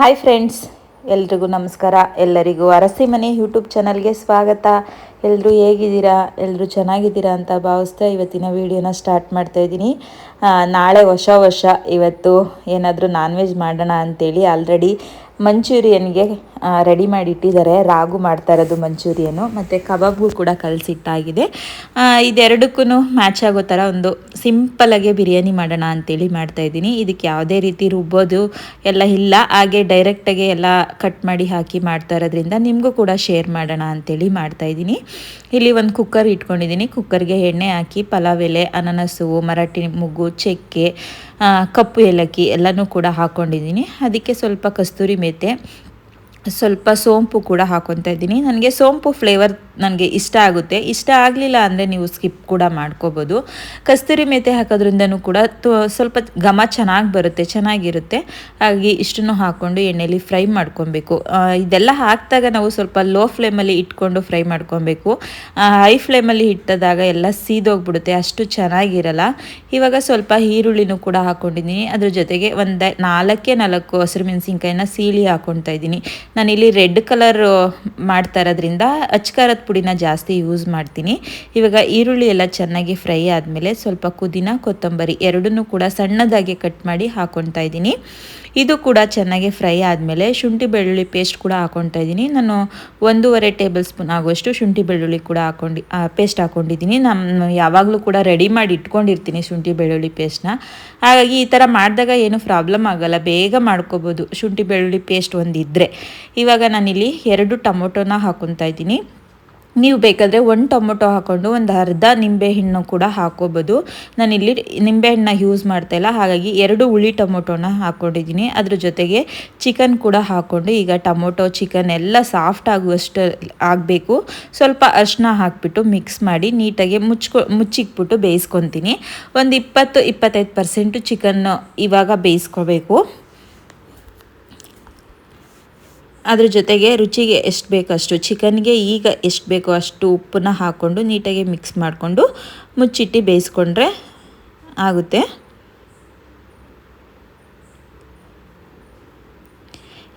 Hi friends ಎಲ್ರಿಗೂ ನಮಸ್ಕಾರ. ಎಲ್ಲರಿಗೂ ಅರಸಿ ಮನೆ ಯೂಟ್ಯೂಬ್ ಚಾನಲ್ಗೆ ಸ್ವಾಗತ. ಎಲ್ಲರೂ ಹೇಗಿದ್ದೀರಾ? ಎಲ್ಲರೂ ಚೆನ್ನಾಗಿದ್ದೀರಾ ಅಂತ ಭಾವಿಸ್ತಾ ಇವತ್ತಿನ ವಿಡಿಯೋನ ಸ್ಟಾರ್ಟ್ ಮಾಡ್ತಾ ಇದ್ದೀನಿ. ನಾಳೆ ಹೊಸ ವರ್ಷ. ಇವತ್ತು ಏನಾದರೂ ನಾನ್ ವೆಜ್ ಮಾಡೋಣ ಅಂತೇಳಿ ಆಲ್ರೆಡಿ ಮಂಚೂರಿಯನ್ಗೆ ರೆಡಿ ಮಾಡಿ ಇಟ್ಟಿದ್ದಾರೆ ರಾಗು ಮಾಡ್ತಾ ಇರೋದು ಮಂಚೂರಿಯನ್ನು. ಮತ್ತು ಕಬಾಬು ಕೂಡ ಕಲಸಿಟ್ಟಾಗಿದೆ. ಇದೆರಡಕ್ಕೂ ಮ್ಯಾಚ್ ಆಗೋ ಥರ ಒಂದು ಸಿಂಪಲಾಗೆ ಬಿರಿಯಾನಿ ಮಾಡೋಣ ಅಂತೇಳಿ ಮಾಡ್ತಾಯಿದ್ದೀನಿ ಇದಕ್ಕೆ ಯಾವುದೇ ರೀತಿ ರುಬ್ಬೋದು ಎಲ್ಲ ಇಲ್ಲ. ಹಾಗೆ ಡೈರೆಕ್ಟಾಗೆ ಎಲ್ಲ ಕಟ್ ಮಾಡಿ ಹಾಕಿ ಮಾಡ್ತಾ ಇರೋದ್ರಿಂದ ನಿಮಗೂ ಕೂಡ ಶೇರ್ ಮಾಡೋಣ ಅಂತೇಳಿ ಮಾಡ್ತಾಯಿದ್ದೀನಿ ಇಲ್ಲಿ ಒಂದು ಕುಕ್ಕರ್ ಇಟ್ಕೊಂಡಿದ್ದೀನಿ. ಕುಕ್ಕರ್ಗೆ ಎಣ್ಣೆ ಹಾಕಿ, ಪಲಾವ್ ಎಲೆ, ಅನನಸು ಮರಾಠಿ ಮುಗ್ಗು, ಚಕ್ಕೆ ಕಪ್ಪು ಏಲಕ್ಕಿ ಎಲ್ಲನೂ ಕೂಡ ಹಾಕ್ಕೊಂಡಿದ್ದೀನಿ ಅದಕ್ಕೆ ಸ್ವಲ್ಪ ಕಸ್ತೂರಿ ಮೇತೆ, ಸ್ವಲ್ಪ ಸೋಂಪು ಕೂಡ ಹಾಕೊತಾ ಇದ್ದೀನಿ. ನನಗೆ ಸೋಂಪು ಫ್ಲೇವರ್ ನನಗೆ ಇಷ್ಟ ಆಗುತ್ತೆ. ಇಷ್ಟ ಆಗಲಿಲ್ಲ ಅಂದರೆ ನೀವು ಸ್ಕಿಪ್ ಕೂಡ ಮಾಡ್ಕೋಬೋದು. ಕಸ್ತೂರಿ ಮೇತೆ ಹಾಕೋದ್ರಿಂದನೂ ಕೂಡ ಸ್ವಲ್ಪ ಘಮ ಚೆನ್ನಾಗಿ ಬರುತ್ತೆ, ಚೆನ್ನಾಗಿರುತ್ತೆ. ಹಾಗೆ ಇಷ್ಟನ್ನು ಹಾಕ್ಕೊಂಡು ಎಣ್ಣೆಯಲ್ಲಿ ಫ್ರೈ ಮಾಡ್ಕೊಬೇಕು. ಇದೆಲ್ಲ ಹಾಕಿದಾಗ ನಾವು ಸ್ವಲ್ಪ ಲೋ ಫ್ಲೇಮಲ್ಲಿ ಇಟ್ಕೊಂಡು ಫ್ರೈ ಮಾಡ್ಕೊಬೇಕು. ಹೈ ಫ್ಲೇಮಲ್ಲಿ ಇಟ್ಟದಾಗ ಎಲ್ಲ ಸೀದೋಗ್ಬಿಡುತ್ತೆ, ಅಷ್ಟು ಚೆನ್ನಾಗಿರಲ್ಲ. ಇವಾಗ ಸ್ವಲ್ಪ ಈರುಳ್ಳಿನೂ ಕೂಡ ಹಾಕ್ಕೊಂಡಿದ್ದೀನಿ ಅದ್ರ ಜೊತೆಗೆ ಒಂದು ನಾಲ್ಕೇ ನಾಲ್ಕು ಹಸಿರು ಮೆಣಸಿನ್ಕಾಯಿನ ಸೀಳಿ ಹಾಕ್ಕೊತಾ ಇದ್ದೀನಿ. ನಾನಿಲ್ಲಿ ರೆಡ್ ಕಲರ್ ಮಾಡ್ತಾ ಇರೋದ್ರಿಂದ ಅಚ್ಕಾರದ ಪುಡಿನ ಜಾಸ್ತಿ ಯೂಸ್ ಮಾಡ್ತೀನಿ. ಇವಾಗ ಈರುಳ್ಳಿ ಎಲ್ಲ ಚೆನ್ನಾಗಿ ಫ್ರೈ ಆದಮೇಲೆ ಸ್ವಲ್ಪ ಕುದಿನ ಕೊತ್ತಂಬರಿ ಎರಡನ್ನೂ ಕೂಡ ಸಣ್ಣದಾಗಿ ಕಟ್ ಮಾಡಿ ಹಾಕ್ಕೊತಾ ಇದ್ದೀನಿ. ಇದು ಕೂಡ ಚೆನ್ನಾಗಿ ಫ್ರೈ ಆದಮೇಲೆ ಶುಂಠಿ ಬೆಳ್ಳುಳ್ಳಿ ಪೇಸ್ಟ್ ಕೂಡ ಹಾಕ್ಕೊತಾ ಇದ್ದೀನಿ. ನಾನು ಒಂದೂವರೆ ಟೇಬಲ್ ಸ್ಪೂನ್ ಆಗುವಷ್ಟು ಶುಂಠಿ ಬೆಳ್ಳುಳ್ಳಿ ಕೂಡ ಹಾಕೊಂಡು ಪೇಸ್ಟ್ ಹಾಕ್ಕೊಂಡಿದ್ದೀನಿ ನಾನು ಯಾವಾಗಲೂ ಕೂಡ ರೆಡಿ ಮಾಡಿ ಇಟ್ಕೊಂಡಿರ್ತೀನಿ ಶುಂಠಿ ಬೆಳ್ಳುಳ್ಳಿ ಪೇಸ್ಟ್ನ. ಹಾಗಾಗಿ ಈ ಥರ ಮಾಡಿದಾಗ ಏನು ಪ್ರಾಬ್ಲಮ್ ಆಗೋಲ್ಲ, ಬೇಗ ಮಾಡ್ಕೋಬೋದು. ಶುಂಠಿ ಬೆಳ್ಳುಳ್ಳಿ ಪೇಸ್ಟ್ ಒಂದಿದ್ದರೆ ಇವಾಗ ನಾನಿಲ್ಲಿ ಎರಡು ಟೊಮೊಟೊನ ಹಾಕೊತಾ ಇದ್ದೀನಿ. ನೀವು ಬೇಕಾದರೆ ಒಂದು ಟೊಮೊಟೊ ಹಾಕ್ಕೊಂಡು ಒಂದು ಅರ್ಧ ನಿಂಬೆಹಣ್ಣು ಕೂಡ ಹಾಕೋಬೋದು. ನಾನಿಲ್ಲಿ ನಿಂಬೆಹಣ್ಣನ್ನ ಯೂಸ್ ಮಾಡ್ತಾಯಿಲ್ಲ ಹಾಗಾಗಿ ಎರಡು ಹುಳಿ ಟೊಮೊಟೊನ ಹಾಕ್ಕೊಂಡಿದ್ದೀನಿ ಅದ್ರ ಜೊತೆಗೆ ಚಿಕನ್ ಕೂಡ ಹಾಕ್ಕೊಂಡು ಈಗ ಟೊಮೊಟೊ ಚಿಕನ್ ಎಲ್ಲ ಸಾಫ್ಟ್ ಆಗುವಷ್ಟು ಆಗಬೇಕು. ಸ್ವಲ್ಪ ಅರ್ಶಿನ ಹಾಕಿಬಿಟ್ಟು ಮಿಕ್ಸ್ ಮಾಡಿ ನೀಟಾಗಿ ಮುಚ್ಕೊ ಮುಚ್ಚಿಕ್ಬಿಟ್ಟು ಬೇಯಿಸ್ಕೊತೀನಿ. ಒಂದು ಇಪ್ಪತ್ತು, ಇಪ್ಪತ್ತೈದು ಪರ್ಸೆಂಟು ಚಿಕನ್ನು ಇವಾಗ ಬೇಯಿಸ್ಕೋಬೇಕು. ಅದ್ರ ಜೊತೆಗೆ ರುಚಿಗೆ ಎಷ್ಟು ಬೇಕಷ್ಟು ಚಿಕನ್ಗೆ ಈಗ ಎಷ್ಟು ಬೇಕೋ ಅಷ್ಟು ಉಪ್ಪನ್ನ ಹಾಕ್ಕೊಂಡು ನೀಟಾಗಿ ಮಿಕ್ಸ್ ಮಾಡಿಕೊಂಡು ಮುಚ್ಚಿಟ್ಟು ಬೇಯಿಸ್ಕೊಂಡ್ರೆ ಆಗುತ್ತೆ.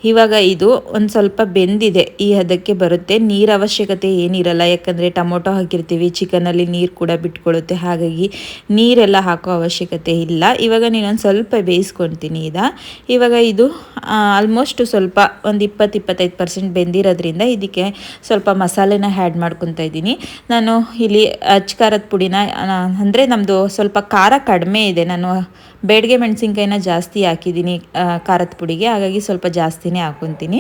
ಇವಾಗ ಇದು ಒಂದು ಸ್ವಲ್ಪ ಬೆಂದಿದೆ. ಈ ಹದಕ್ಕೆ ಬರುತ್ತೆ. ನೀರು ಅವಶ್ಯಕತೆ ಏನಿರಲ್ಲ. ಯಾಕಂದರೆ ಟೊಮೊಟೊ ಹಾಕಿರ್ತೀವಿ. ಚಿಕನಲ್ಲಿ ನೀರು ಕೂಡ ಬಿಟ್ಕೊಳ್ಳುತ್ತೆ ಹಾಗಾಗಿ ನೀರೆಲ್ಲ ಹಾಕೋ ಅವಶ್ಯಕತೆ ಇಲ್ಲ. ಇವಾಗ ನೀನೊಂದು ಸ್ವಲ್ಪ ಬೇಯಿಸ್ಕೊತೀನಿ ಇದ ಇವಾಗ ಇದು ಆಲ್ಮೋಸ್ಟ್ ಸ್ವಲ್ಪ ಒಂದು ಇಪ್ಪತ್ತು, ಇಪ್ಪತ್ತೈದು ಪರ್ಸೆಂಟ್ ಬೆಂದಿರೋದ್ರಿಂದ ಇದಕ್ಕೆ ಸ್ವಲ್ಪ ಮಸಾಲೆನ ಹ್ಯಾಡ್ ಮಾಡ್ಕೊತಾ ಇದ್ದೀನಿ. ನಾನು ಇಲ್ಲಿ ಅಚ್ಕಾರದ ಪುಡಿನ ಅಂದರೆ ನಮ್ಮದು ಸ್ವಲ್ಪ ಖಾರ ಕಡಿಮೆ ಇದೆ. ನಾನು ಬೇಡಿಗೆ ಮೆಣಸಿನ್ಕಾಯಿನ ಜಾಸ್ತಿ ಹಾಕಿದ್ದೀನಿ ಖಾರದ ಪುಡಿಗೆ. ಹಾಗಾಗಿ ಸ್ವಲ್ಪ ಜಾಸ್ತಿನೇ ಹಾಕೊತೀನಿ.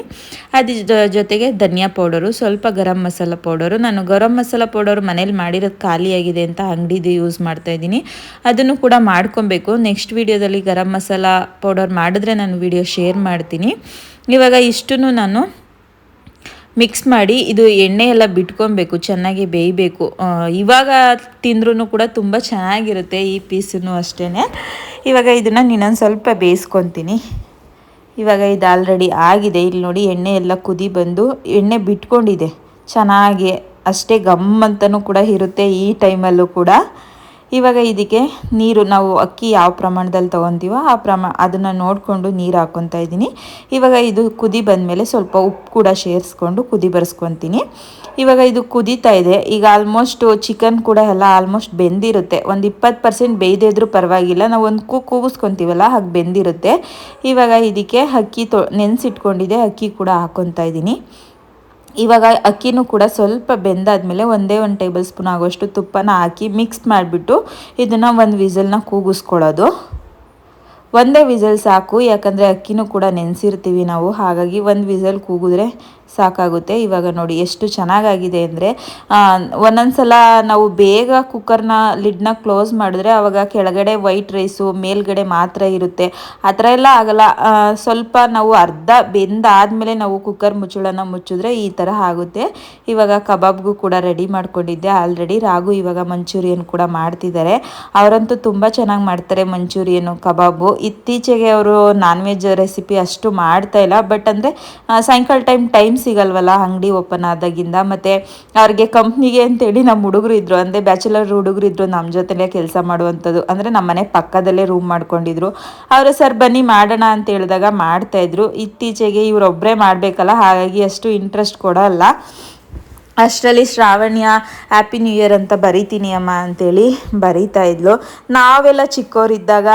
ಅದ್ರ ಜೊತೆಗೆ ಧನಿಯಾ ಪೌಡರು, ಸ್ವಲ್ಪ ಗರಂ ಮಸಾಲ ಪೌಡರು. ನಾನು ಗರಂ ಮಸಾಲ ಪೌಡರ್ ಮನೇಲಿ ಮಾಡಿರೋದು ಖಾಲಿಯಾಗಿದೆ ಅಂತ ಅಂಗಡಿದು ಯೂಸ್ ಮಾಡ್ತಾ ಇದ್ದೀನಿ. ಅದನ್ನು ಕೂಡ ಮಾಡ್ಕೊಬೇಕು. ನೆಕ್ಸ್ಟ್ ವೀಡಿಯೋದಲ್ಲಿ ಗರಂ ಮಸಾಲ ಪೌಡರ್ ಮಾಡಿದ್ರೆ ನಾನು ವಿಡಿಯೋ ಶೇರ್ ಮಾಡ್ತೀನಿ. ಇವಾಗ ಇಷ್ಟು ನಾನು ಮಿಕ್ಸ್ ಮಾಡಿ ಇದು ಎಣ್ಣೆ ಎಲ್ಲ ಬಿಟ್ಕೊಬೇಕು, ಚೆನ್ನಾಗಿ ಬೇಯಬೇಕು. ಇವಾಗ ತಿಂದ್ರೂ ಕೂಡ ತುಂಬ ಚೆನ್ನಾಗಿರುತ್ತೆ ಈ ಪೀಸನ್ನು ಅಷ್ಟೇ ಇವಾಗ ಇದನ್ನು ನೀನೊಂದು ಸ್ವಲ್ಪ ಬೇಯಿಸ್ಕೊತೀನಿ. ಇವಾಗ ಇದು ಆಲ್ರೆಡಿ ಆಗಿದೆ. ಇಲ್ಲಿ ನೋಡಿ ಎಣ್ಣೆ ಎಲ್ಲ ಕುದಿ ಬಂದು ಎಣ್ಣೆ ಬಿಟ್ಕೊಂಡಿದೆ. ಚೆನ್ನಾಗಿ ಅಷ್ಟೇ ಗಮ್ಮಂತನೂ ಕೂಡ ಇರುತ್ತೆ ಈ ಟೈಮಲ್ಲೂ ಕೂಡ. ಇವಾಗ ಇದಕ್ಕೆ ನೀರು ನಾವು ಅಕ್ಕಿ ಯಾವ ಪ್ರಮಾಣದಲ್ಲಿ ತೊಗೊತೀವೋ ಆ ಪ್ರಮಾ, ಅದನ್ನು ನೋಡಿಕೊಂಡು ನೀರು ಹಾಕ್ಕೊತಾ ಇದ್ದೀನಿ. ಇವಾಗ ಇದು ಕುದಿ ಬಂದಮೇಲೆ ಸ್ವಲ್ಪ ಉಪ್ಪು ಕೂಡ ಸೇರಿಸ್ಕೊಂಡು ಕುದಿ ಬರ್ಸ್ಕೊತೀನಿ. ಇವಾಗ ಇದು ಕುದೀತಾ ಇದೆ. ಈಗ ಆಲ್ಮೋಸ್ಟ್ ಚಿಕನ್ ಕೂಡ ಎಲ್ಲ ಆಲ್ಮೋಸ್ಟ್ ಬೆಂದಿರುತ್ತೆ. ಒಂದು ಇಪ್ಪತ್ತು ಪರ್ಸೆಂಟ್ ಬೇಯ್ದಿದ್ರೂ ಪರವಾಗಿಲ್ಲ. ನಾವು ಒಂದು ಕೂ, ಕೂಗಿಸ್ಕೊತೀವಲ್ಲ, ಹಾಗೆ ಬೆಂದಿರುತ್ತೆ. ಇವಾಗ ಇದಕ್ಕೆ ಅಕ್ಕಿ ತೊ ನೆನೆಸಿಟ್ಕೊಂಡಿದೆ ಅಕ್ಕಿ ಕೂಡ ಹಾಕ್ಕೊತಾ ಇದ್ದೀನಿ. ಇವಾಗ ಅಕ್ಕಿನೂ ಕೂಡ ಸ್ವಲ್ಪ ಬೆಂದಾದಮೇಲೆ ಒಂದೇ ಒಂದು ಟೇಬಲ್ ಸ್ಪೂನ್ ಆಗೋಷ್ಟು ತುಪ್ಪನ ಹಾಕಿ ಮಿಕ್ಸ್ ಮಾಡಿಬಿಟ್ಟು ಇದನ್ನು ಒಂದು ವಿಸಲ್ನ ಕೂಗಿಸ್ಕೊಳ್ಳೋದು. ಒಂದೇ ವಿಸಲ್ ಸಾಕು, ಯಾಕಂದರೆ ಅಕ್ಕಿನೂ ಕೂಡ ನೆನೆಸಿರ್ತೀವಿ ನಾವು. ಹಾಗಾಗಿ ಒಂದು ವಿಸಲ್ ಕೂಗಿದ್ರೆ ಸಾಕಾಗುತ್ತೆ. ಇವಾಗ ನೋಡಿ ಎಷ್ಟು ಚೆನ್ನಾಗಾಗಿದೆ ಅಂದರೆ ಒಂದೊಂದ್ಸಲ ನಾವು ಬೇಗ ಕುಕ್ಕರ್ನ ಲಿಡ್ನ ಕ್ಲೋಸ್ ಮಾಡಿದ್ರೆ ಆವಾಗ ಕೆಳಗಡೆ ವೈಟ್ ರೈಸು ಮೇಲ್ಗಡೆ ಮಾತ್ರ ಇರುತ್ತೆ. ಆ ಥರ ಎಲ್ಲ ಆಗಲ್ಲ. ಸ್ವಲ್ಪ ನಾವು ಅರ್ಧ ಬೆಂದಾದಮೇಲೆ ನಾವು ಕುಕ್ಕರ್ ಮುಚ್ಚಳನ ಮುಚ್ಚಿದ್ರೆ ಈ ಥರ ಆಗುತ್ತೆ. ಇವಾಗ ಕಬಾಬ್ಗೂ ಕೂಡ ರೆಡಿ ಮಾಡ್ಕೊಂಡಿದ್ದೆ. ಆಲ್ರೆಡಿ ರಾಗು ಇವಾಗ ಮಂಚೂರಿಯನ್ ಕೂಡ ಮಾಡ್ತಿದ್ದಾರೆ. ಅವರಂತೂ ತುಂಬ ಚೆನ್ನಾಗಿ ಮಾಡ್ತಾರೆ ಮಂಚೂರಿಯನ್ನು ಕಬಾಬು. ಇತ್ತೀಚೆಗೆ ಅವರು ನಾನ್ ವೆಜ್ ರೆಸಿಪಿ ಅಷ್ಟು ಮಾಡ್ತಾ ಇಲ್ಲ. ಬಟ್ ಅಂದರೆ ಸಾಯಂಕಾಲ ಟೈಮ್ ಟೈಮ್ ಸಿಗಲ್ವಲ್ಲ, ಅಂಗಡಿ ಓಪನ್ ಆದಾಗಿಂದ. ಮತ್ತೆ ಅವ್ರಿಗೆ ಕಂಪ್ನಿಗೆ ಅಂತೇಳಿ ನಮ್ಮ ಹುಡುಗರು ಇದ್ರು, ಅಂದ್ರೆ ಬ್ಯಾಚುಲರ್ ಹುಡುಗರು ಇದ್ರು ನಮ್ಮ ಜೊತೆಲೇ ಕೆಲಸ ಮಾಡುವಂಥದ್ದು. ಅಂದ್ರೆ ನಮ್ಮ ಮನೆ ಪಕ್ಕದಲ್ಲೇ ರೂಮ್ ಮಾಡ್ಕೊಂಡಿದ್ರು. ಅವರು, ಸರ್, ಬನ್ನಿ, ಮಾಡೋಣ ಅಂತ ಹೇಳಿದಾಗ ಮಾಡ್ತಾ ಇದ್ರು. ಇತ್ತೀಚೆಗೆ ಇವರೊಬ್ಬರೇ ಮಾಡಬೇಕಲ್ಲ, ಹಾಗಾಗಿ ಅಷ್ಟು ಇಂಟ್ರೆಸ್ಟ್ ಕೊಡೋಲ್ಲ. ಅಷ್ಟರಲ್ಲಿ ಶ್ರಾವಣ್ಯ ಹ್ಯಾಪಿ ನ್ಯೂ ಇಯರ್ ಅಂತ ಬರಿತೀನಿ ಅಮ್ಮ ಅಂತೇಳಿ ಬರೀತಾ ಇದ್ಲು. ನಾವೆಲ್ಲ ಚಿಕ್ಕವರಿದ್ದಾಗ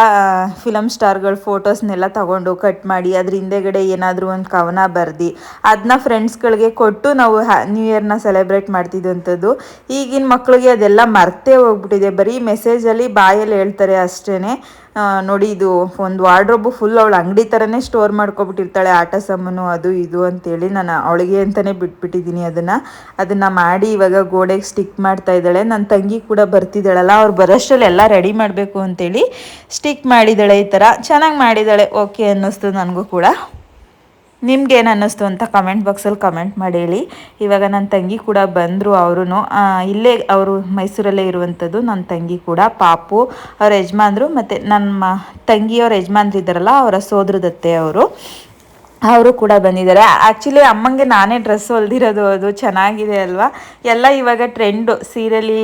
ಫಿಲಮ್ ಸ್ಟಾರ್ಗಳ ಫೋಟೋಸ್ನೆಲ್ಲ ತಗೊಂಡು ಕಟ್ ಮಾಡಿ, ಅದ್ರ ಹಿಂದೆಗಡೆ ಏನಾದರೂ ಒಂದು ಕವನ ಬರ್ದು ಅದನ್ನ ಫ್ರೆಂಡ್ಸ್ಗಳಿಗೆ ಕೊಟ್ಟು ನಾವು ನ್ಯೂ ಇಯರ್ನ ಸೆಲೆಬ್ರೇಟ್ ಮಾಡ್ತಿದ್ದಂಥದ್ದು. ಈಗಿನ ಮಕ್ಕಳಿಗೆ ಅದೆಲ್ಲ ಮರ್ತೇ ಹೋಗ್ಬಿಟ್ಟಿದೆ. ಬರೀ ಮೆಸೇಜಲ್ಲಿ ಬಾಯಲ್ಲಿ ಹೇಳ್ತಾರೆ ಅಷ್ಟೇ ನೋಡಿ ಇದು ಒಂದು ವಾರ್ಡ್ರೋಬು ಫುಲ್ ಅವಳು ಅಂಗಡಿ ಥರನೇ ಸ್ಟೋರ್ ಮಾಡ್ಕೊಬಿಟ್ಟಿರ್ತಾಳೆ ಆಟ ಸಾಮಾನು, ಅದು ಇದು ಅಂತೇಳಿ ನಾನು ಅವಳಿಗೆ ಅಂತಲೇ ಬಿಟ್ಬಿಟ್ಟಿದ್ದೀನಿ ಅದನ್ನು. ಅದನ್ನು ಮಾಡಿ ಇವಾಗ ಗೋಡೆಗೆ ಸ್ಟಿಕ್ ಮಾಡ್ತಾ ಇದ್ದಾಳೆ. ನನ್ನ ತಂಗಿ ಕೂಡ ಬರ್ತಿದ್ದಾಳಲ್ಲ, ಅವ್ರು ಬರೋಷ್ಟರಲ್ಲಿ ಎಲ್ಲ ರೆಡಿ ಮಾಡಬೇಕು ಅಂತೇಳಿ ಸ್ಟಿಕ್ ಮಾಡಿದ್ದಾಳೆ ಈ ಥರ ಚೆನ್ನಾಗಿ ಮಾಡಿದ್ದಾಳೆ ಓಕೆ ಅನ್ನಿಸ್ತು ನನಗೂ ಕೂಡ. ನಿಮ್ಗೇನು ಅನ್ನಿಸ್ತು ಅಂತ ಕಮೆಂಟ್ ಬಾಕ್ಸಲ್ಲಿ ಕಮೆಂಟ್ ಮಾಡಿ ಹೇಳಿ ಇವಾಗ ನನ್ನ ತಂಗಿ ಕೂಡ ಬಂದರು ಅವರು ಇಲ್ಲೇ ಅವರು ಮೈಸೂರಲ್ಲೇ ಇರುವಂಥದ್ದು ನನ್ನ ತಂಗಿ ಕೂಡ, ಪಾಪು, ಅವ್ರ ಯಜಮಾನ್ರು ಮತ್ತು ನನ್ನ ತಂಗಿಯವ್ರ ಯಜಮಾನ್ರು ಇದ್ದಾರಲ್ಲ ಅವರ ಸೋದರದತ್ತೆ ಅವರು. ಅವರು ಕೂಡ ಬಂದಿದ್ದಾರೆ. ಆ್ಯಕ್ಚುಲಿ ಅಮ್ಮಂಗೆ ನಾನೇ ಡ್ರೆಸ್ ಹೊಲ್ದಿರೋದು, ಅದು ಚೆನ್ನಾಗಿದೆ ಅಲ್ವಾ? ಎಲ್ಲ ಇವಾಗ ಟ್ರೆಂಡು ಸೀರೆಲಿ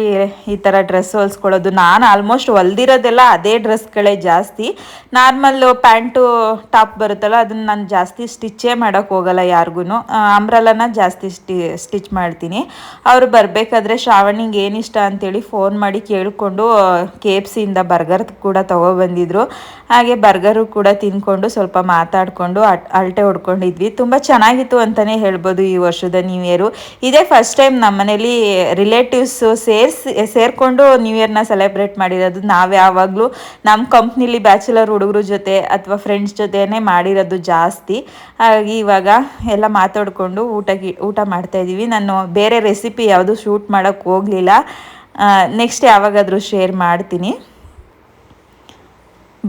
ಈ ಥರ ಡ್ರೆಸ್ ಹೊಲ್ಸ್ಕೊಳ್ಳೋದು. ನಾನು ಆಲ್ಮೋಸ್ಟ್ ಹೊಲ್ದಿರೋದೆಲ್ಲ ಅದೇ ಡ್ರೆಸ್ಗಳೇ ಜಾಸ್ತಿ. ನಾರ್ಮಲ್ಲು ಪ್ಯಾಂಟು ಟಾಪ್ ಬರುತ್ತಲ್ಲ, ಅದನ್ನು ನಾನು ಜಾಸ್ತಿ ಸ್ಟಿಚ್ಚೇ ಮಾಡೋಕ್ಕೆ ಹೋಗಲ್ಲ ಯಾರಿಗೂ ಅಂಬ್ರಲ್ಲನ ಜಾಸ್ತಿ ಸ್ಟಿ ಸ್ಟಿಚ್ ಮಾಡ್ತೀನಿ. ಅವರು ಬರಬೇಕಾದ್ರೆ ಶ್ರಾವಣಿಗೆ ಏನಿಷ್ಟ ಅಂತೇಳಿ ಫೋನ್ ಮಾಡಿ ಕೇಳಿಕೊಂಡು ಕೆ ಎಫ್ ಸಿಯಿಂದ ಬರ್ಗರ್ ಕೂಡ ತೊಗೊಬಂದಿದ್ರು ಹಾಗೆ ಬರ್ಗರು ಕೂಡ ತಿನ್ಕೊಂಡು ಸ್ವಲ್ಪ ಮಾತಾಡಿಕೊಂಡು ಅಲ್ಟೆ ಹೊಡ್ಕೊಂಡಿದ್ವಿ. ತುಂಬ ಚೆನ್ನಾಗಿತ್ತು ಅಂತಲೇ ಹೇಳ್ಬೋದು ಈ ವರ್ಷದ ನ್ಯೂ ಇಯರು ಇದೇ ಫಸ್ಟ್ ಟೈಮ್ ನಮ್ಮ ಮನೇಲಿ ರಿಲೇಟಿವ್ಸು ಸೇರಿಸಿ, ಸೇರಿಕೊಂಡು ನ್ಯೂ ಇಯರ್ನ ಸೆಲೆಬ್ರೇಟ್ ಮಾಡಿರೋದು. ನಾವು ಯಾವಾಗಲೂ ನಮ್ಮ ಕಂಪ್ನಿಲಿ ಬ್ಯಾಚುಲರ್ ಹುಡುಗರ ಜೊತೆ ಅಥವಾ ಫ್ರೆಂಡ್ಸ್ ಜೊತೆನೇ ಮಾಡಿರೋದು ಜಾಸ್ತಿ. ಹಾಗಾಗಿ ಇವಾಗ ಎಲ್ಲ ಮಾತಾಡಿಕೊಂಡು ಊಟ ಊಟ ಮಾಡ್ತಾಯಿದ್ದೀವಿ ನಾನು ಬೇರೆ ರೆಸಿಪಿ ಯಾವುದು ಶೂಟ್ ಮಾಡೋಕ್ಕೆ ಹೋಗಲಿಲ್ಲ. ನೆಕ್ಸ್ಟ್ ಯಾವಾಗಾದರೂ ಶೇರ್ ಮಾಡ್ತೀನಿ.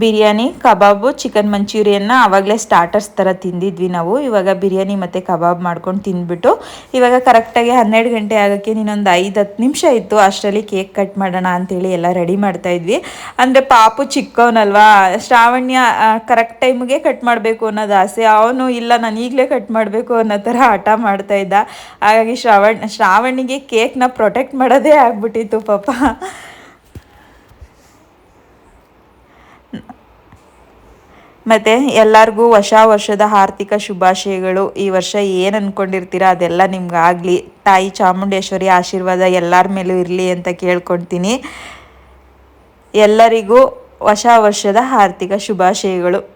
ಬಿರಿಯಾನಿ, ಕಬಾಬು, ಚಿಕನ್ ಮಂಚೂರಿಯನ್ನ ಆವಾಗಲೇ ಸ್ಟಾರ್ಟರ್ಸ್ ಥರ ತಿಂದಿದ್ವಿ ನಾವು. ಇವಾಗ ಬಿರಿಯಾನಿ ಮತ್ತು ಕಬಾಬ್ ಮಾಡ್ಕೊಂಡು ತಿಂದ್ಬಿಟ್ಟು, ಇವಾಗ ಕರೆಕ್ಟಾಗಿ ಹನ್ನೆರಡು ಗಂಟೆ ಆಗೋಕ್ಕೆ ನೀನೊಂದು ಐದು ಹತ್ತು ನಿಮಿಷ ಇತ್ತು. ಅಷ್ಟರಲ್ಲಿ ಕೇಕ್ ಕಟ್ ಮಾಡೋಣ ಅಂತೇಳಿ ಎಲ್ಲ ರೆಡಿ ಮಾಡ್ತಾಯಿದ್ವಿ ಅಂದರೆ ಪಾಪು ಚಿಕ್ಕವನಲ್ವಾ, ಶ್ರಾವಣ್ಯ ಕರೆಕ್ಟ್ ಟೈಮ್ಗೆ ಕಟ್ ಮಾಡಬೇಕು ಅನ್ನೋದು ಆಸೆ. ಅವನು ಇಲ್ಲ, ನಾನು ಈಗಲೇ ಕಟ್ ಮಾಡಬೇಕು ಅನ್ನೋ ಥರ ಹಠ ಮಾಡ್ತಾ ಇದ್ದ. ಹಾಗಾಗಿ ಶ್ರಾವಣ್, ಶ್ರಾವಣಿಗೆ ಕೇಕ್ನ ಪ್ರೊಟೆಕ್ಟ್ ಮಾಡೋದೇ ಆಗ್ಬಿಟ್ಟಿತ್ತು ಪಾಪ. ಮತ್ತು ಎಲ್ಲರಿಗೂ ಹೊಸ ವರ್ಷದ ಆರ್ಥಿಕ ಶುಭಾಶಯಗಳು. ಈ ವರ್ಷ ಏನು ಅಂದ್ಕೊಂಡಿರ್ತೀರ ಅದೆಲ್ಲ ನಿಮ್ಗಾಗಲಿ. ತಾಯಿ ಚಾಮುಂಡೇಶ್ವರಿ ಆಶೀರ್ವಾದ ಎಲ್ಲರ ಮೇಲೂ ಇರಲಿ ಅಂತ ಕೇಳ್ಕೊಳ್ತೀನಿ. ಎಲ್ಲರಿಗೂ ಹೊಸ ವರ್ಷದ ಆರ್ಥಿಕ ಶುಭಾಶಯಗಳು.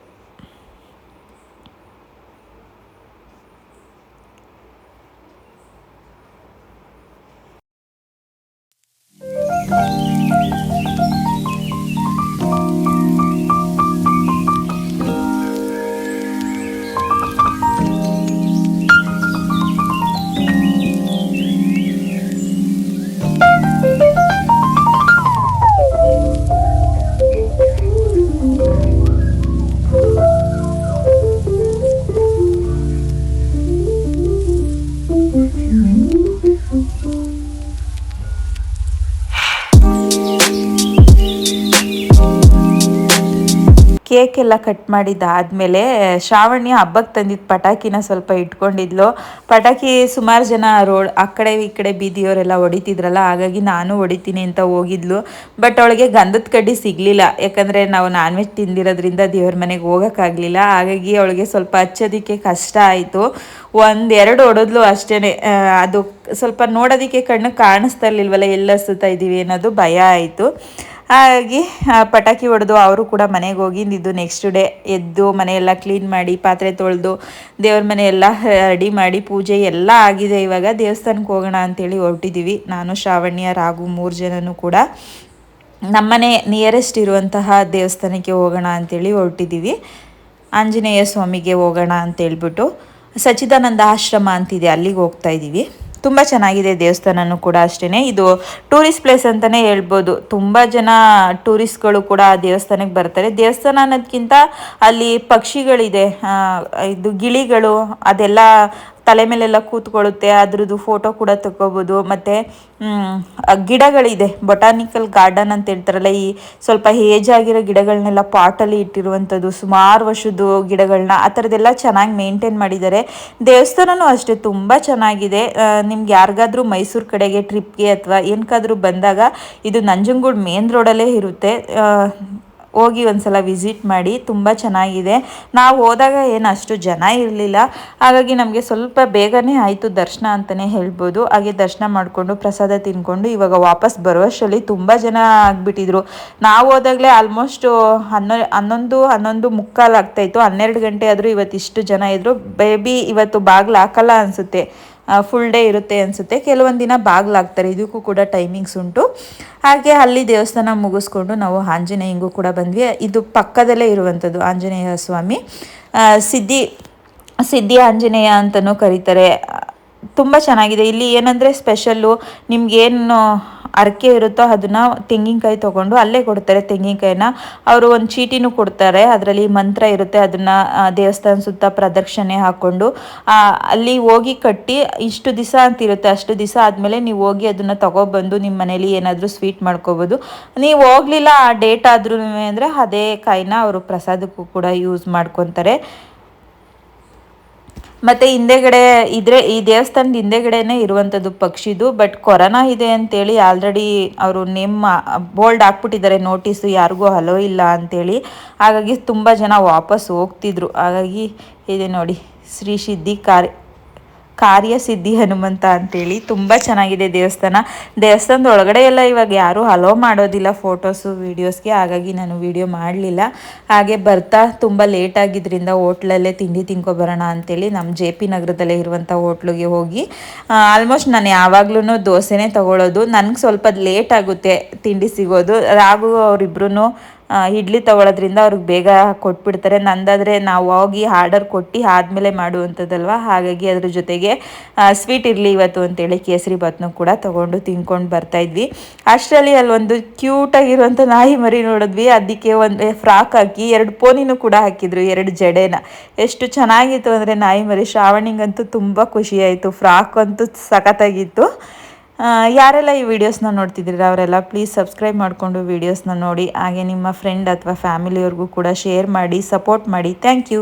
ಕೇಕ್ ಎಲ್ಲ ಕಟ್ ಮಾಡಿದ್ದಾದಮೇಲೆ ಶ್ರಾವಣಿ ಹಬ್ಬಕ್ಕೆ ತಂದಿದ್ದ ಪಟಾಕಿನ ಸ್ವಲ್ಪ ಇಟ್ಕೊಂಡಿದ್ಲು. ಪಟಾಕಿ ಸುಮಾರು ಜನ ರೋಡ್ ಆ ಕಡೆ ಈ ಕಡೆ ಬೀದಿಯವರೆಲ್ಲ ಹೊಡಿತಿದ್ರಲ್ಲ, ಹಾಗಾಗಿ ನಾನು ಹೊಡಿತೀನಿ ಅಂತ ಹೋಗಿದ್ಲು. ಬಟ್ ಅವಳಿಗೆ ಗಂಧದ ಕಡ್ಡಿ ಸಿಗಲಿಲ್ಲ. ಯಾಕಂದರೆ ನಾವು ನಾನ್ ವೆಜ್ ತಿಂದಿರೋದ್ರಿಂದ ದೇವ್ರ ಮನೆಗೆ ಹೋಗೋಕ್ಕಾಗಲಿಲ್ಲ. ಹಾಗಾಗಿ ಅವಳಿಗೆ ಸ್ವಲ್ಪ ಹಚ್ಚೋದಿಕ್ಕೆ ಕಷ್ಟ ಆಯಿತು. ಒಂದೆರಡು ಹೊಡೆದ್ಲು ಅಷ್ಟೇ ಅದು ಸ್ವಲ್ಪ ನೋಡೋದಿಕ್ಕೆ ಕಣ್ಣು ಕಾಣಿಸ್ತಾ ಇರ್ಲಿಲ್ವಲ್ಲ, ಎಲ್ಲ ಸುತ್ತಾ ಇದ್ದೀವಿ ಅನ್ನೋದು ಭಯ ಆಯಿತು. ಹಾಗಾಗಿ ಪಟಾಕಿ ಹೊಡೆದು ಅವರು ಕೂಡ ಮನೆಗೆ ಹೋಗಿ ಹೋಗಿದ್ದು ನೆಕ್ಸ್ಟ್ ಡೇ ಎದ್ದು ಮನೆಯೆಲ್ಲ ಕ್ಲೀನ್ ಮಾಡಿ, ಪಾತ್ರೆ ತೊಳೆದು ದೇವ್ರ ಮನೆಯೆಲ್ಲ ರೆಡಿ ಮಾಡಿ ಪೂಜೆ ಎಲ್ಲ ಆಗಿದೆ. ಇವಾಗ ದೇವಸ್ಥಾನಕ್ಕೆ ಹೋಗೋಣ ಅಂತೇಳಿ ಹೊರಟಿದ್ದೀವಿ ನಾನು, ಶ್ರಾವಣ್ಯ ರಾಗು ಮೂರು ಜನನೂ ಕೂಡ ನಮ್ಮನೆ ನಿಯರೆಸ್ಟ್ ಇರುವಂತಹ ದೇವಸ್ಥಾನಕ್ಕೆ ಹೋಗೋಣ ಅಂತೇಳಿ ಹೊರಟಿದ್ದೀವಿ ಆಂಜನೇಯ ಸ್ವಾಮಿಗೆ ಹೋಗೋಣ ಅಂತೇಳ್ಬಿಟ್ಟು ಸಚ್ಚಿದಾನಂದ ಆಶ್ರಮ ಅಂತಿದೆ, ಅಲ್ಲಿಗೆ ಹೋಗ್ತಾ ಇದ್ದೀವಿ ತುಂಬ ಚೆನ್ನಾಗಿದೆ ದೇವಸ್ಥಾನನೂ ಕೂಡ ಅಷ್ಟೇ ಇದು ಟೂರಿಸ್ಟ್ ಪ್ಲೇಸ್ ಅಂತಲೇ ಹೇಳ್ಬೋದು. ತುಂಬ ಜನ ಟೂರಿಸ್ಟ್ಗಳು ಕೂಡ ಆ ದೇವಸ್ಥಾನಕ್ಕೆ ಬರ್ತಾರೆ. ದೇವಸ್ಥಾನ ಅನ್ನೋದಕ್ಕಿಂತ ಅಲ್ಲಿ ಪಕ್ಷಿಗಳಿದೆ ಇದು ಗಿಳಿಗಳು ಅದೆಲ್ಲ ತಲೆ ಮೇಲೆಲ್ಲ ಕೂತ್ಕೊಳ್ಳುತ್ತೆ, ಅದ್ರದ್ದು ಫೋಟೋ ಕೂಡ ತಗೋಬೋದು ಮತ್ತು ಗಿಡಗಳಿದೆ. ಬೊಟಾನಿಕಲ್ ಗಾರ್ಡನ್ ಅಂತ ಹೇಳ್ತಾರಲ್ಲ, ಈ ಸ್ವಲ್ಪ ಏಜ್ ಆಗಿರೋ ಗಿಡಗಳನ್ನೆಲ್ಲ ಪಾಟಲ್ಲಿ ಇಟ್ಟಿರುವಂಥದ್ದು, ಸುಮಾರು ವರ್ಷದ್ದು ಗಿಡಗಳನ್ನ ಆ ಥರದ್ದೆಲ್ಲ ಚೆನ್ನಾಗಿ ಮೇಂಟೈನ್ ಮಾಡಿದ್ದಾರೆ. ದೇವಸ್ಥಾನವೂ ಅಷ್ಟೇ, ತುಂಬ ಚೆನ್ನಾಗಿದೆ. ನಿಮ್ಗೆ ಯಾರಿಗಾದರೂ ಮೈಸೂರು ಕಡೆಗೆ ಟ್ರಿಪ್ಗೆ ಅಥವಾ ಏನಕ್ಕಾದ್ರೂ ಬಂದಾಗ, ಇದು ನಂಜನಗೂಡು ಮೇನ್ ರೋಡಲ್ಲೇ ಇರುತ್ತೆ. ಹೋಗಿ ಒಂದ್ಸಲ ವಿಸಿಟ್ ಮಾಡಿ ತುಂಬ ಚೆನ್ನಾಗಿದೆ. ನಾವು ಹೋದಾಗ ಏನು ಅಷ್ಟು ಜನ ಇರಲಿಲ್ಲ. ಹಾಗಾಗಿ ನಮಗೆ ಸ್ವಲ್ಪ ಬೇಗನೆ ಆಯಿತು ದರ್ಶನ ಅಂತಲೇ ಹೇಳ್ಬೋದು. ಹಾಗೆ ದರ್ಶನ ಮಾಡಿಕೊಂಡು ಪ್ರಸಾದ ತಿನ್ಕೊಂಡು ಇವಾಗ ವಾಪಸ್ ಬರುವಷ್ಟರಲ್ಲಿ ತುಂಬ ಜನ ಆಗಿಬಿಟ್ಟಿದ್ರು. ನಾವು ಹೋದಾಗಲೇ ಆಲ್ಮೋಸ್ಟ್ ಹನ್ನೊ, ಹನ್ನೊಂದು ಹನ್ನೊಂದು ಮುಕ್ಕಾಲು ಆಗ್ತಾಯಿತ್ತು ಹನ್ನೆರಡು ಗಂಟೆ ಆದರೂ ಇವತ್ತು ಇಷ್ಟು ಜನ ಇದ್ದರು ಬೇಬಿ ಇವತ್ತು ಬಾಗಿಲು ಹಾಕಲ್ಲ ಅನಿಸುತ್ತೆ. ಫುಲ್ ಡೇ ಇರುತ್ತೆ ಅನಿಸುತ್ತೆ. ಕೆಲವೊಂದು ದಿನ ಬಾಗ್ಲಾಗ್ತಾರೆ. ಇದಕ್ಕೂ ಕೂಡ ಟೈಮಿಂಗ್ಸ್ ಉಂಟು. ಹಾಗೆ ಅಲ್ಲಿ ದೇವಸ್ಥಾನ ಮುಗಿಸ್ಕೊಂಡು ನಾವು ಆಂಜನೇಯಂಗೂ ಕೂಡ ಬಂದ್ವಿ. ಇದು ಪಕ್ಕದಲ್ಲೇ ಇರುವಂಥದ್ದು ಆಂಜನೇಯ ಸ್ವಾಮಿ. ಸಿದ್ಧಿ ಸಿದ್ಧಿ ಆಂಜನೇಯ ಅಂತಲೂ ಕರೀತಾರೆ. ತುಂಬ ಚೆನ್ನಾಗಿದೆ. ಇಲ್ಲಿ ಏನಂದರೆ ಸ್ಪೆಷಲ್ಲು ನಿಮ್ಗೇನು ಅರಕೆ ಇರುತ್ತೋ ಅದನ್ನು ತೆಂಗಿನಕಾಯಿ ತಗೊಂಡು ಅಲ್ಲೇ ಕೊಡ್ತಾರೆ ತೆಂಗಿನಕಾಯಿನ. ಅವರು ಒಂದು ಚೀಟಿನೂ ಕೊಡ್ತಾರೆ, ಅದರಲ್ಲಿ ಮಂತ್ರ ಇರುತ್ತೆ ಅದನ್ನು ದೇವಸ್ಥಾನ ಸುತ್ತ ಪ್ರದಕ್ಷಿಣೆ ಹಾಕೊಂಡು. ಅಲ್ಲಿ ಹೋಗಿ ಕಟ್ಟಿ ಇಷ್ಟು ದಿವಸ ಅಂತ ಇರುತ್ತೆ, ಅಷ್ಟು ದಿವಸ ಆದಮೇಲೆ ನೀವು ಹೋಗಿ ಅದನ್ನು ತಗೊಬಂದು ನಿಮ್ಮ ಮನೇಲಿ ಏನಾದರೂ ಸ್ವೀಟ್ ಮಾಡ್ಕೋಬೋದು. ನೀವು ಹೋಗಲಿಲ್ಲ ಆ ಡೇಟ್ ಆದ್ರೂ ಅಂದರೆ ಅದೇ ಕಾಯಿನ ಅವರು ಪ್ರಸಾದಕ್ಕೂ ಕೂಡ ಯೂಸ್ ಮಾಡ್ಕೊತಾರೆ. ಮತ್ತು ಹಿಂದೆಗಡೆ ಇದ್ರೆ, ಈ ದೇವಸ್ಥಾನದ ಹಿಂದೆಗಡೆನೇ ಇರುವಂಥದ್ದು ಪಕ್ಷಿದು ಬಟ್ ಕೊರೋನಾ ಇದೆ ಅಂತೇಳಿ ಆಲ್ರೆಡಿ ಅವರು ನೇಮ್ ಬೋಲ್ಡ್ ಹಾಕ್ಬಿಟ್ಟಿದ್ದಾರೆ ನೋಟಿಸು ಯಾರಿಗೂ ಹಲೋ ಇಲ್ಲ ಅಂತೇಳಿ. ಹಾಗಾಗಿ ತುಂಬ ಜನ ವಾಪಸ್ ಹೋಗ್ತಿದ್ರು. ಹಾಗಾಗಿ, ಇದೆ ನೋಡಿ ಶ್ರೀ ಸಿದ್ಧಿ ಕಾರ್ಯ ಕಾರ್ಯಸಿದ್ಧಿ ಹನುಮಂತ ಅಂತೇಳಿ ತುಂಬ ಚೆನ್ನಾಗಿದೆ ದೇವಸ್ಥಾನ. ದೇವಸ್ಥಾನದ ಒಳಗಡೆ ಎಲ್ಲ ಇವಾಗ ಯಾರೂ ಹಲೋ ಮಾಡೋದಿಲ್ಲ ಫೋಟೋಸು ವೀಡಿಯೋಸ್ಗೆ ಹಾಗಾಗಿ ನಾನು ವೀಡಿಯೋ ಮಾಡಲಿಲ್ಲ. ಹಾಗೆ ಬರ್ತಾ ತುಂಬ ಲೇಟ್ ಆಗಿದ್ದರಿಂದ ಹೋಟ್ಲಲ್ಲೇ ತಿಂಡಿ ತಿನ್ಕೊಬರೋಣ ಅಂತೇಳಿ ನಮ್ಮ ಜೆ ಪಿ ನಗರದಲ್ಲೇ ಇರುವಂಥ ಹೋಟ್ಲಿಗೆ ಹೋಗಿ ಆಲ್ಮೋಸ್ಟ್ ನಾನು ಯಾವಾಗ್ಲೂ ದೋಸೆನೇ ತಗೊಳ್ಳೋದು ನನಗೆ ಸ್ವಲ್ಪ ಲೇಟ್ ಆಗುತ್ತೆ ತಿಂಡಿ ಸಿಗೋದು. ರಾಘು ಅವರಿಬ್ರು ಇಡ್ಲಿ ತಗೊಳ್ಳೋದ್ರಿಂದ ಅವ್ರಿಗೆ ಬೇಗ ಕೊಟ್ಬಿಡ್ತಾರೆ. ನಂದಾದರೆ ನಾವು ಹೋಗಿ ಆರ್ಡರ್ ಕೊಟ್ಟು ಆದಮೇಲೆ ಮಾಡುವಂಥದ್ದಲ್ವ? ಹಾಗಾಗಿ ಅದ್ರ ಜೊತೆಗೆ ಸ್ವೀಟ್ ಇರಲಿ ಇವತ್ತು ಅಂತೇಳಿ ಕೇಸರಿ ಭಾತ್ನೂ ಕೂಡ ತೊಗೊಂಡು ತಿನ್ಕೊಂಡು ಬರ್ತಾಯಿದ್ವಿ ಅಷ್ಟರಲ್ಲಿ ಅಲ್ಲೊಂದು ಕ್ಯೂಟಾಗಿರುವಂಥ ನಾಯಿ ಮರಿ ನೋಡಿದ್ವಿ. ಅದಕ್ಕೆ ಒಂದು ಫ್ರಾಕ್ ಹಾಕಿ, ಎರಡು ಪೋನಿನೂ ಕೂಡ ಹಾಕಿದ್ರು, ಎರಡು ಜಡೆನ. ಎಷ್ಟು ಚೆನ್ನಾಗಿತ್ತು ಅಂದರೆ ನಾಯಿ ಮರಿ ಶ್ರಾವಣಿಗಂತೂ ತುಂಬ ಖುಷಿಯಾಯಿತು. ಫ್ರಾಕ್ ಅಂತೂ ಸಖತ್ತಾಗಿತ್ತು. ಯಾರೆಲ್ಲ ಈ ವಿಡಿಯೋಸ್ನ ನೋಡ್ತಿದ್ದೀರ ಅವರೆಲ್ಲ ಪ್ಲೀಸ್ ಸಬ್ಸ್ಕ್ರೈಬ್ ಮಾಡಿಕೊಂಡು ವೀಡಿಯೋಸ್ನ ನೋಡಿ, ಹಾಗೆ ನಿಮ್ಮ ಫ್ರೆಂಡ್ ಅಥವಾ ಫ್ಯಾಮಿಲಿಯವ್ರಿಗೂ ಕೂಡ ಶೇರ್ ಮಾಡಿ ಸಪೋರ್ಟ್ ಮಾಡಿ. Thank you